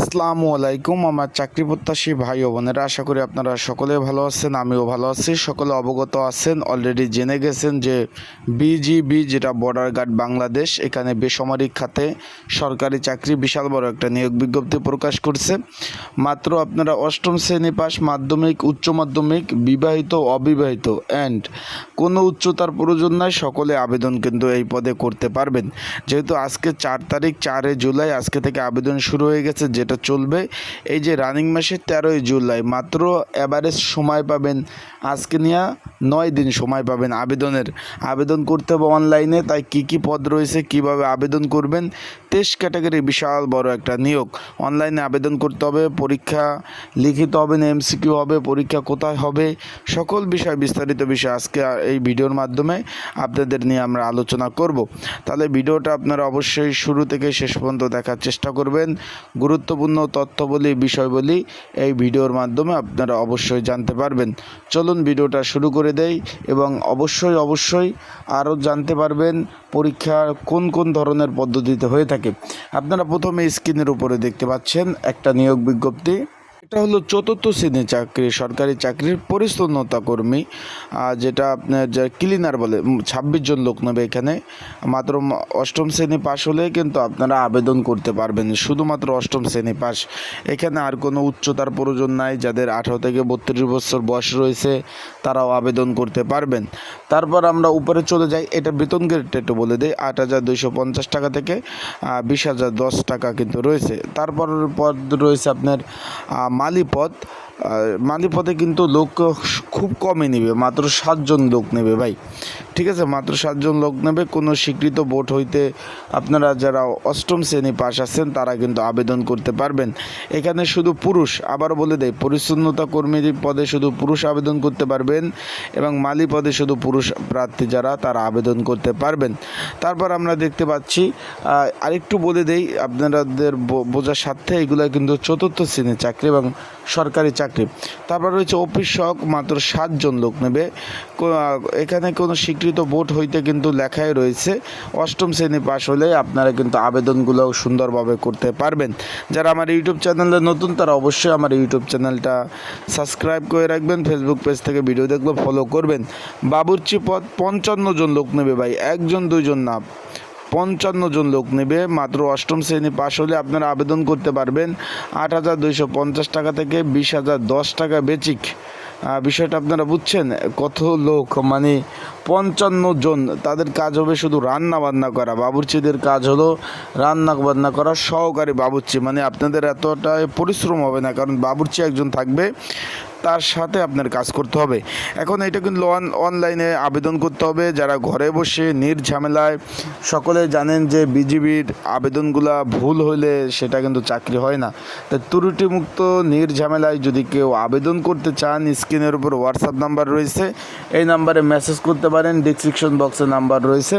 আসসালামু আলাইকুম, আমার চাকরি প্রত্যাশী ভাই ও বোনেরা, আশা করি আপনারা সকলে ভালো আছেন, আমিও ভালো আছি। সকলে অবগত আছেন অলরেডি জেনে গেছেন যে বিজিবি যেটা বর্ডার গার্ড বাংলাদেশ, এখানে বেসামরিক খাতে সরকারি চাকরি বিশাল বড় একটা নিয়োগ বিজ্ঞপ্তি প্রকাশ করছে। মাত্র আপনারা অষ্টম শ্রেণি পাস মাধ্যমিক, উচ্চ মাধ্যমিক, বিবাহিত, অবিবাহিত অ্যান্ড কোনো উচ্চতার প্রয়োজন নাই, সকলে আবেদন কিন্তু এই পদে করতে পারবেন। যেহেতু আজকে চার তারিখ, চারে জুলাই, আজকে থেকে আবেদন শুরু হয়ে গেছে যেটা চলবে। এই যে রানিং মাসের তেরোই জুলাই, মাত্র অ্যাভারেজ সময় পাবেন আজকে নিয়ে নয় দিন সময় পাবেন আবেদনের। আবেদন করতে হবে অনলাইনে তাই কি কি পদ রয়েছে, কীভাবে আবেদন করবেন, তেইশ ক্যাটাগরি বিশাল বড় একটা নিয়োগ। অনলাইনে আবেদন করতে হবে, পরীক্ষা লিখিত হবে না এমসিকিউ হবে, পরীক্ষা কোথায় হবে, সকল বিষয় বিস্তারিত বিষয় আজকে এই ভিডিওর মাধ্যমে আপনাদের নিয়ে আমরা আলোচনা করব। তাহলে ভিডিওটা আপনারা অবশ্যই শুরু থেকে শেষ পর্যন্ত দেখার চেষ্টা করবেন। গুরুত্বপূর্ণ তথ্যবলী, বিষয়বলী এই ভিডিওর মাধ্যমে আপনারা অবশ্যই জানতে পারবেন। চলুন ভিডিওটা শুরু করে দেই এবং অবশ্যই অবশ্যই আরও জানতে পারবেন পরীক্ষা কোন কোন ধরনের পদ্ধতিতে হয়ে থাকে। আপনারা প্রথমে স্ক্রিনের উপরে দেখতে পাচ্ছেন একটা নিয়োগ বিজ্ঞপ্তি। এটা হলো চতুর্থ শ্রেণির চাকরি, সরকারি চাকরির পরিচ্ছন্নতা কর্মী যেটা আপনার যা ক্লিনার বলে ছাব্বিশ জন লোক নেবে এখানে। মাত্র অষ্টম শ্রেণি পাশ হলে কিন্তু আপনারা আবেদন করতে পারবেন, শুধুমাত্র অষ্টম শ্রেণি পাস এখানে আর কোনো উচ্চতার প্রয়োজন নাই, যাদের আঠারো থেকে বত্রিশ বছর বয়স রয়েছে, তারাও আবেদন করতে পারবেন। তারপর আমরা উপরে চলে যাই, এটা বেতন গ্রেডটা একটু বলে দিই, আট হাজার দুইশো পঞ্চাশ টাকা থেকে বিশ হাজার দশ টাকা কিন্তু রয়েছে। তারপর পদ রয়েছে আপনার আহ, মালি পদে কিন্তু লোক খুব কমই নেবে, মাত্র সাতজন লোক নেবে ভাই। ঠিক আছে? মাত্র সাতজন লোক নেবে। কোনো স্বীকৃত বোর্ড হইতে আপনারা যারা অষ্টম শ্রেণি পাশ আছেন, তারা কিন্তু আবেদন করতে পারবেন। এখানে শুধু পুরুষ আবার বলে দেয় পরিচ্ছন্নতা কর্মীর পদে শুধু পুরুষ আবেদন করতে পারবেন এবং মালি পদে শুধু পুরুষ প্রার্থী যারা, তারা আবেদন করতে পারবেন। তারপর আমরা দেখতে পাচ্ছি আরেকটু বলে দেই আপনাদের বোঝার স্বার্থে এগুলো কিন্তু চতুর্থ শ্রেণির চাকরি এবং সরকারি চাকরি। তারপর রয়েছে অফিস সহক মাত্র সাতজন লোক নেবে। এখানে কোনো স্বীকৃত বোর্ড হইতে কিন্তু লেখাই রয়েছে। অষ্টম শ্রেণি পাশ হলে আপনারা কিন্তু আবেদনগুলো সুন্দরভাবে করতে পারবেন। যারা আমার ইউটিউব চ্যানেলে নতুন, তারা অবশ্যই আমার ইউটিউব চ্যানেলটা সাবস্ক্রাইব করে রাখবেন। ফেসবুক পেজ থেকে ভিডিও দেখলে ফলো করবেন। বাবুর্চি পদ পঞ্চান্ন জন লোক নেবে ভাই। একজন, দুইজন না। পঞ্চান্ন জন লোক নেবে। মাত্র অষ্টম শ্রেণি পাশ হলে আপনারা আবেদন করতে পারবেন। আট হাজার দুইশো পঞ্চাশ টাকা থেকে বিশ হাজার দশ টাকা বেচিক। বিষয়টা আপনারা বুঝছেন? কত লোক? মানে পঞ্চান্ন জন। তাদের কাজ হবে শুধু রান্না বান্না করা। বাবুর্চিদের কাজ হলো রান্না বান্না করা সহকারী বাবুর্চি। মানে আপনাদের এতটা পরিশ্রম হবে না। কারণ বাবুর্চি একজন থাকবে। তার সাথে আপনার কাজ করতে হবে। এখন এটা কিন্তু অন, অনলাইনে আবেদন করতে হবে। যারা ঘরে বসে নির্ঝামেলায় সকলে জানেন যে বিজিবির আবেদনগুলা ভুল হলে সেটা কিন্তু চাকরি হয় না। তাই ত্রুটিমুক্ত নির্ঝামেলায় যদি কেউ আবেদন করতে চান, স্ক্রিনের উপর হোয়াটসঅ্যাপ নাম্বার রয়েছে। এই নাম্বারে মেসেজ করতে পারেন ডিসক্রিপশন বক্সে নাম্বার রয়েছে।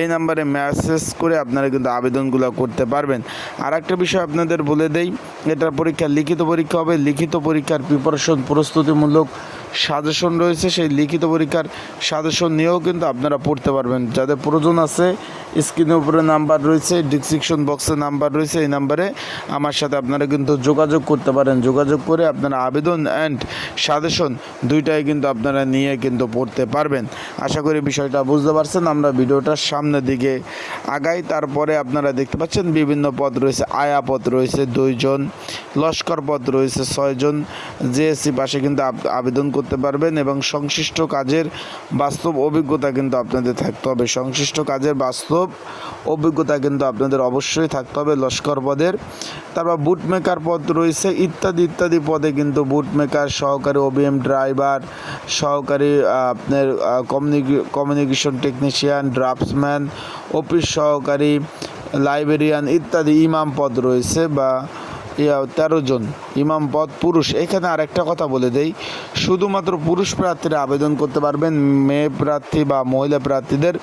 এই নাম্বারে মেসেজ করে আপনারা কিন্তু আবেদনগুলো করতে পারবেন। আর একটা বিষয় আপনাদের বলে দেই, এটার পরীক্ষা লিখিত পরীক্ষা হবে। লিখিত পরীক্ষার প্রিপারেশন প্রস্তুতিমূলক সাজেশন রয়েছে, সেই লিখিত পরীক্ষার সাজেশন নিয়েও কিন্তু আপনারা পড়তে পারবেন। যাদের প্রয়োজন আছে স্ক্রিনের উপরে নাম্বার রয়েছে ডিসক্রিপশন বক্সে নাম্বার রয়েছে, এই নাম্বারে আমার সাথে আপনারা কিন্তু যোগাযোগ করতে পারেন। যোগাযোগ করে আপনারা আবেদন অ্যান্ড সাজেশন দুইটাই কিন্তু আপনারা নিয়ে কিন্তু পড়তে পারবেন। আশা করি বিষয়টা বুঝতে পারছেন, আমরা ভিডিওটার সামনের দিকে আগাই। তারপরে আপনারা দেখতে পাচ্ছেন, বিভিন্ন পদ রয়েছে, আয়া পদ রয়েছে দুইজন, লস্কর পদ রয়েছে ছয়জন। জেএসসি পাশে কিন্তু আব- আবেদন করতে পারবেন এবং সংশ্লিষ্ট কাজের বাস্তব অভিজ্ঞতা কিন্তু আপনাদের থাকতে হবে। সংশ্লিষ্ট কাজের বাস্তব অভিজ্ঞতা কিন্তু আপনাদের অবশ্যই থাকতে হবে লস্কর পদের। তারপর বুট মেকার পদ রয়েছে, ইত্যাদি ইত্যাদি পদে কিন্তু বুট মেকার সহকারী ওবিএম ড্রাইভার সহকারী আপনার কমিউনিকেশন টেকনিশিয়ান ড্রাফটসম্যান অফিস সহকারী লাইব্রেরিয়ান ইত্যাদি ইমাম পদ রয়েছে বা তেরো জন ইমাম পদ পুরুষ। এখানে আর একটা কথা বলে দেই। শুধুমাত্র পুরুষ প্রার্থীরা আবেদন করতে পারবেন, মেয়ে প্রার্থী বা মহিলা প্রার্থীদের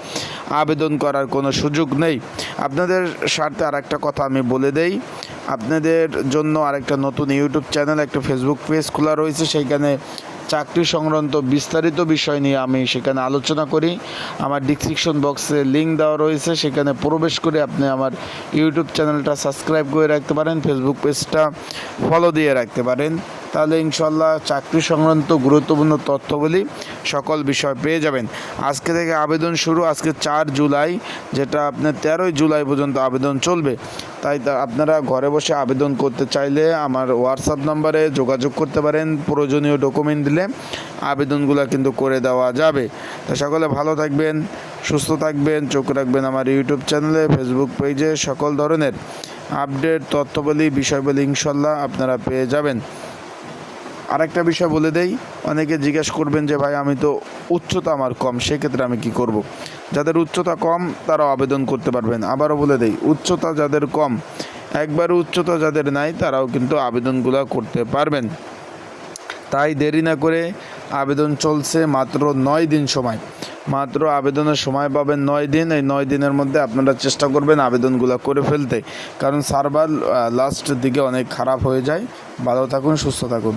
আবেদন করার কোনো সুযোগ নেই। আপনাদের স্বার্থে আর একটা কথা আমি বলে দেই। আপনাদের জন্য আরেকটা নতুন ইউটিউব চ্যানেল, একটা ফেসবুক পেজ খোলা রয়েছে। সেইখানে চাকরি সংক্রান্ত বিস্তারিত বিষয় নিয়ে আমি সেখানে আলোচনা করি। আমার ডিসক্রিপশন বক্সে লিঙ্ক দেওয়া রয়েছে। সেখানে প্রবেশ করে আপনি আমার ইউটিউব চ্যানেলটা সাবস্ক্রাইব করে রাখতে পারেন ফেসবুক পেজটা ফলো দিয়ে রাখতে পারেন। তাহলে ইনশাল্লাহ চাকরি সংক্রান্ত গুরুত্বপূর্ণ তথ্যগুলি সকল বিষয় পেয়ে যাবেন। আজকে থেকে আবেদন শুরু, আজকে চার জুলাই, যেটা আপনার তেরোই জুলাই পর্যন্ত আবেদন চলবে। তাই আপনারা ঘরে বসে আবেদন করতে চাইলে আমার হোয়াটসঅ্যাপ নাম্বারে যোগাযোগ করতে পারেন, প্রয়োজনীয় ডকুমেন্ট দিলে আবেদনগুলো কিন্তু করে দেওয়া যাবে। তা সকলে ভালো থাকবেন, সুস্থ থাকবেন, চোখ রাখবেন আমার ইউটিউব চ্যানেলে ফেসবুক পেজে সকল ধরনের আপডেট তথ্যবলী, বিষয়বলী ইনশাল্লাহ আপনারা পেয়ে যাবেন। আরেকটা বিষয় বলে দেই, অনেকে জিজ্ঞেস করবেন যে, ভাই, আমি তো উচ্চতা আমার কম, সেক্ষেত্রে আমি কি করব। যাদের উচ্চতা কম, তারাও আবেদন করতে পারবেন। আবারও বলে দেই, উচ্চতা যাদের কম, একবার উচ্চতা যাদের নাই, তারাও কিন্তু আবেদনগুলো করতে পারবেন। তাই দেরি না করে আবেদন চলছে মাত্র নয় দিন সময়। মাত্র আবেদনের সময় পাবেন নয় দিন। এই নয় দিনের মধ্যে আপনারা চেষ্টা করবেন আবেদনগুলো করে ফেলতে। কারণ সার্ভার লাস্টের দিকে অনেক খারাপ হয়ে যায়। ভালো থাকুন, সুস্থ থাকুন।